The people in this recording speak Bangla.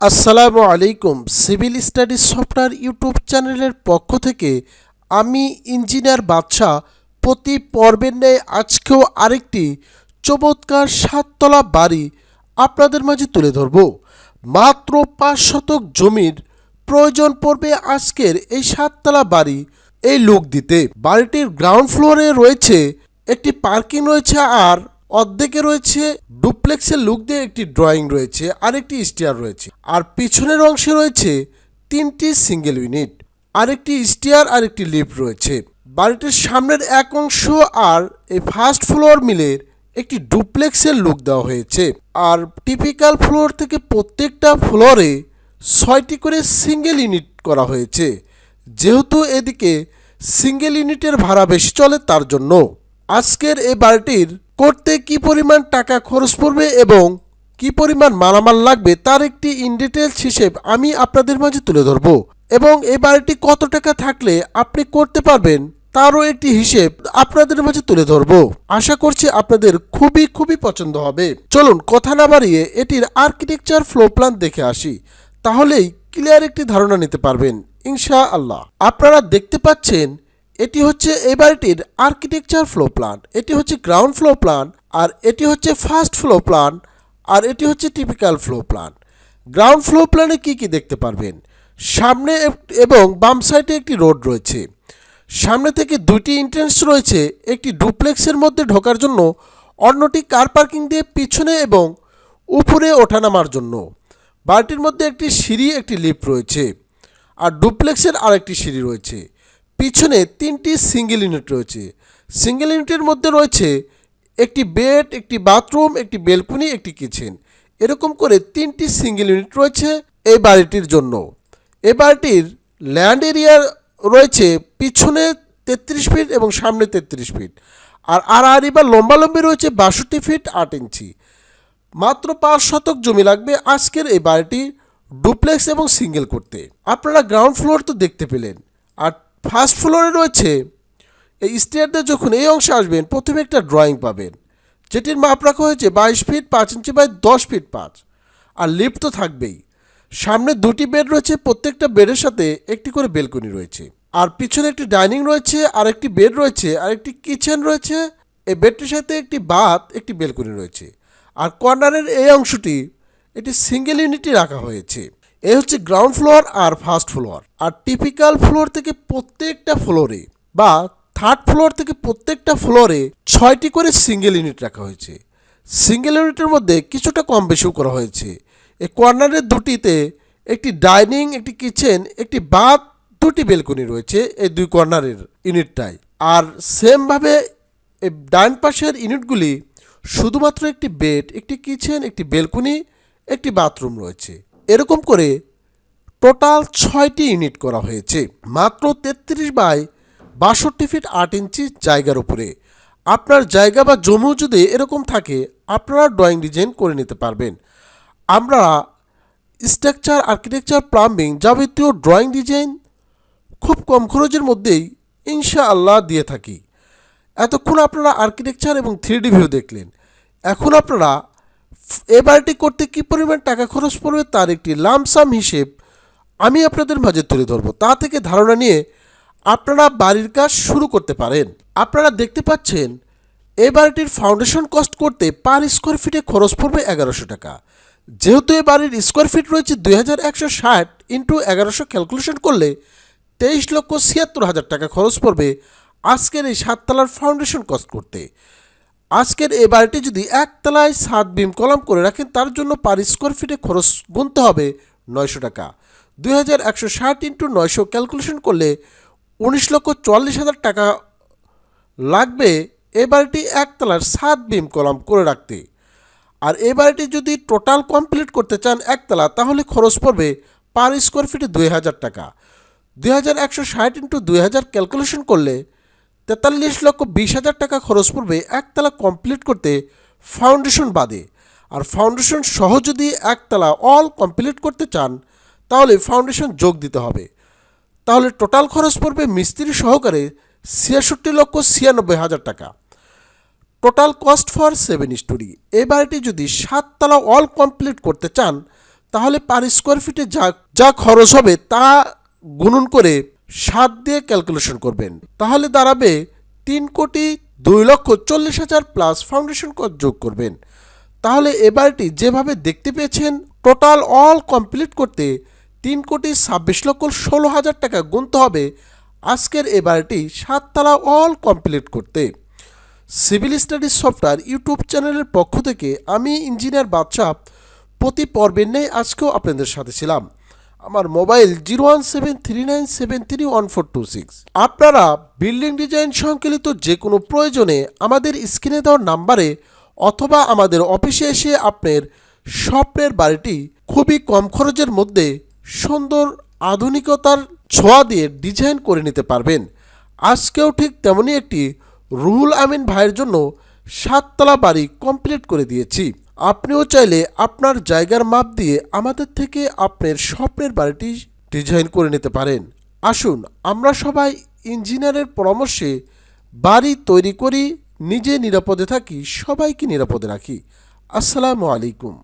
আসসালামু আলাইকুম। সিভিল স্টাডিজ সফটওয়্যার ইউটিউব চ্যানেলের পক্ষ থেকে আমি ইঞ্জিনিয়ার বাদশাহ। প্রতি পর্বের ন্যায় আজকেও আরেকটি চমৎকার সাততলা বাড়ি আপনাদের মাঝে তুলে ধরব। মাত্র পাঁচ শতক জমির প্রয়োজন পড়বে আজকের এই সাততলা বাড়ি এই লুক দিতে। বাড়িটির গ্রাউন্ড ফ্লোরে রয়েছে একটি পার্কিং রয়েছে আর অর্ধেকে রয়েছে ডুপ্লেক্সের লুক দিয়ে একটি ড্রয়িং রয়েছে আর একটি স্টিয়ার রয়েছে। আর পিছনের অংশে রয়েছে তিনটি সিঙ্গেল ইউনিট, আরেকটি স্টিয়ার আর একটি লিফট রয়েছে। বাড়িটির সামনের এক অংশ আর এই ফার্স্ট ফ্লোর মিলের একটি ডুপ্লেক্সের লুক দেওয়া হয়েছে। আর টিপিক্যাল ফ্লোর থেকে প্রত্যেকটা ফ্লোরে ছয়টি করে সিঙ্গেল ইউনিট করা হয়েছে। যেহেতু এদিকে সিঙ্গেল ইউনিটের ভাড়া বেশি চলে তার জন্য। আজকের এই বাড়িটির করতে কি পরিমাণ টাকা খরচ পড়বে এবং কি পরিমাণ মালামাল লাগবে তার একটি ইন ডিটেলস হিসেব আমি আপনাদের মাঝে তুলে ধরব। এবং এই বাড়িটি কত টাকা থাকলে আপনি করতে পারবেন তারও একটি হিসেব আপনাদের মাঝে তুলে ধরব। আশা করছি আপনাদের খুবই খুবই পছন্দ হবে। চলুন কথা না বাড়িয়ে এটির আর্কিটেকচার ফ্লো প্ল্যান দেখে আসি। তাহলেই ক্লিয়ার একটি ধারণা নিতে পারবেন ইনশা আল্লাহ আপনারা দেখতে পাচ্ছেন এটি হচ্ছে এই বাড়িটির আর্কিটেকচার ফ্লো প্ল্যান এটি হচ্ছে গ্রাউন্ড ফ্লো প্ল্যান আর এটি হচ্ছে ফার্স্ট ফ্লো প্ল্যান আর এটি হচ্ছে typical floor plan ground floor প্ল্যানে কি কি দেখতে পারবেন? সামনে এবং বাম সাইডে একটি রোড রয়েছে। সামনে থেকে দুটি এন্ট্রেন্স রয়েছে, একটি ডুপ্লেক্সের মধ্যে ঢোকার জন্য, অন্যটি কার পার্কিং দিয়ে পিছনে এবং উপরে ওঠানামার জন্য। বাড়িটির মধ্যে একটি সিঁড়ি, একটি লিফট রয়েছে। আর ডুপ্লেক্সের আরেকটি সিঁড়ি রয়েছে। পিছনে তিনটি সিঙ্গেল ইউনিট রয়েছে। সিঙ্গেল ইউনিটের মধ্যে রয়েছে একটি বেড একটি বাথরুম একটি বেলকনি একটি কিচেন এরকম করে তিনটি সিঙ্গেল ইউনিট রয়েছে এই বাড়িটির জন্য। এই বাড়িটির ল্যান্ড এরিয়া রয়েছে পিছনে তেত্রিশ ফিট এবং সামনে তেত্রিশ ফিট আর আর আড়াআড়ি বা লম্বালম্বি রয়েছে বাষট্টি ফিট আট ইঞ্চি। মাত্র পাঁচ শতক জমি লাগবে আজকের এই বাড়িটি ডুপ্লেক্স এবং সিঙ্গেল করতে। আপনারা গ্রাউন্ড ফ্লোর তো দেখতে পেলেন। আর ফার্স্ট ফ্লোরে রয়েছে। এই স্টেয়ারদের যখন এই অংশে আসবেন, প্রথমে একটা ড্রয়িং পাবেন। যেটির মাপ রাখা হয়েছে বাইশ ফিট পাঁচ ইঞ্চি বাই দশ ফিট পাঁচ। আর লিফট তো থাকবেই। সামনে দুটি বেড রয়েছে, প্রত্যেকটা বেডের সাথে একটি করে বেলকনি রয়েছে। আর পিছনে একটি ডাইনিং রয়েছে আর একটি বেড রয়েছে আর একটি কিচেন রয়েছে। এই বেডটির সাথে একটি বাথ একটি বেলকনি রয়েছে। আর কর্নারের এই অংশটি, এটি সিঙ্গেল ইউনিটই রাখা হয়েছে। এ হচ্ছে গ্রাউন্ড ফ্লোর আর ফার্স্ট ফ্লোর আর টিপিক্যাল ফ্লোর থেকে প্রত্যেকটা ফ্লোরে বা থার্ড ফ্লোর থেকে প্রত্যেকটা ফ্লোরে ছয়টি করে সিঙ্গেল ইউনিট রাখা হয়েছে। সিঙ্গেল ইউনিটের মধ্যে কিছুটা কম বেশিও করা হয়েছে। এই কর্নারের দুটিতে একটি ডাইনিং একটি কিচেন একটি বাথ দুটি বেলকনি রয়েছে এই দুই কর্নারের ইউনিটটাই আর সেমভাবে এই ডান পাশের ইউনিটগুলি শুধুমাত্র একটি বেড একটি কিচেন একটি বেলকনি একটি বাথরুম রয়েছে। এরকম করে টোটাল ছয়টি ইউনিট করা হয়েছে। মাত্র তেত্রিশ বাই বাষট্টি ফিট আট ইঞ্চি জায়গার উপরে। আপনার জায়গা বা জমিও যদি এরকম থাকে, আপনারা ড্রয়িং ডিজাইন করে নিতে পারবেন। আমরা স্ট্রাকচার আর্কিটেকচার প্লাম্বিং যাবতীয় ড্রয়িং ডিজাইন খুব কম খরচের মধ্যেই ইনশাআল্লাহ দিয়ে থাকি। এতক্ষণ আপনারা আর্কিটেকচার এবং থ্রি ভিউ দেখলেন। এখন আপনারা এ করতে কী পরিমাণ টাকা খরচ পড়বে তার একটি লামসাম হিসেব আমি আপনাদের মাঝে তুলে ধরবো। তা থেকে ধারণা নিয়ে আপনারা বাড়ির কাজ শুরু করতে পারেন। আপনারা দেখতে পাচ্ছেন এই বাড়িটির ফাউন্ডেশন কস্ট করতে পার স্কোয়ার ফিটে খরচ পড়বে এগারোশো টাকা। যেহেতু এ বাড়ির স্কোয়ার ফিট রয়েছে দুই হাজার একশো ষাট ইন্টু এগারোশো ক্যালকুলেশন করলে তেইশ লক্ষ ছিয়াত্তর হাজার টাকা খরচ পড়বে আজকের এই সাততলার ফাউন্ডেশন কস্ট করতে। আজকের এই বাড়িটি যদি একতলায় সাত বিম কলাম করে রাখেন, তার জন্য পার স্কোয়ার ফিটে খরচ গুনতে হবে নয়শো টাকা। দুই হাজার একশো ষাট ইন্টু নয়শো ক্যালকুলেশন করলে উনিশ লক্ষ চুয়াল্লিশ হাজার টাকা লাগবে এ বাড়িটি একতলার সাত বিম কলাম করে রাখতে। আর এ বাড়িটি যদি টোটাল কমপ্লিট করতে চান একতলা, তাহলে খরচ পড়বে পার স্কোয়ার ফিটে দুই হাজার টাকা। দুই হাজার একশো ষাট ইন্টু দুই হাজার ক্যালকুলেশন করলে তেতাল্লিশ লক্ষ বিশ হাজার টাকা খরচ পড়বে একতলা কমপ্লিট করতে ফাউন্ডেশন বাদে। আর ফাউন্ডেশন সহ যদি একতলা অল কমপ্লিট করতে চান, তাহলে ফাউন্ডেশন যোগ দিতে হবে। তাহলে টোটাল খরচ পড়বে মিস্ত্রি সহকারে ছিয়াষট্টি লক্ষ ছিয়ানব্বই হাজার টাকা। Total cost for seven storey এই বাড়িটি যদি সাততলা অল কমপ্লিট করতে চান, তাহলে পার স্কোয়ার ফিটে যা যা খরচ হবে তা গুণন করে সাত দিয়ে ক্যালকুলেশন করবেন। তাহলে দাঁড়াবে তিন কোটি দুই লক্ষ চল্লিশ হাজার প্লাস ফাউন্ডেশন কর যোগ করবেন। তাহলে এবারটি যেভাবে দেখতে পেয়েছেন, টোটাল অল কমপ্লিট করতে তিন কোটি ছাব্বিশ লক্ষ ষোলো হাজার টাকা গুনতে হবে। আজকের এবারটি সাততলা অল কমপ্লিট করতে। সিভিল স্টাডিজ সফটওয়্যার ইউটিউব চ্যানেলের পক্ষ থেকে আমি ইঞ্জিনিয়ার বাদশাহ প্রতি পর্বের নেই আজকেও আপনাদের সাথে ছিলাম। আমার mobile zero one seven three nine seven three one four two six. আপনারা বিল্ডিং ডিজাইন সংকলিত যে কোনো প্রয়োজনে আমাদের স্ক্রিনে দেওয়ার নাম্বারে অথবা আমাদের অফিসে এসে আপনার স্বপ্নের বাড়িটি খুবই কম খরচের মধ্যে সুন্দর আধুনিকতার ছোঁয়া দিয়ে ডিজাইন করে নিতে পারবেন। আজকেও ঠিক তেমনই একটি রুহুল আমিন ভাইয়ের জন্য সাততলা বাড়ি কমপ্লিট করে দিয়েছি। আপনিও চাইলে আপনার জায়গার মাপ দিয়ে আমাদের থেকে আপনার স্বপ্নের বাড়িটি ডিজাইন করে নিতে পারেন। আসুন, আমরা সবাই ইঞ্জিনিয়ারের পরামর্শে বাড়ি তৈরি করি, নিজে নিরাপদে থাকি, সবাইকে নিরাপদে রাখি। আসসালামু আলাইকুম।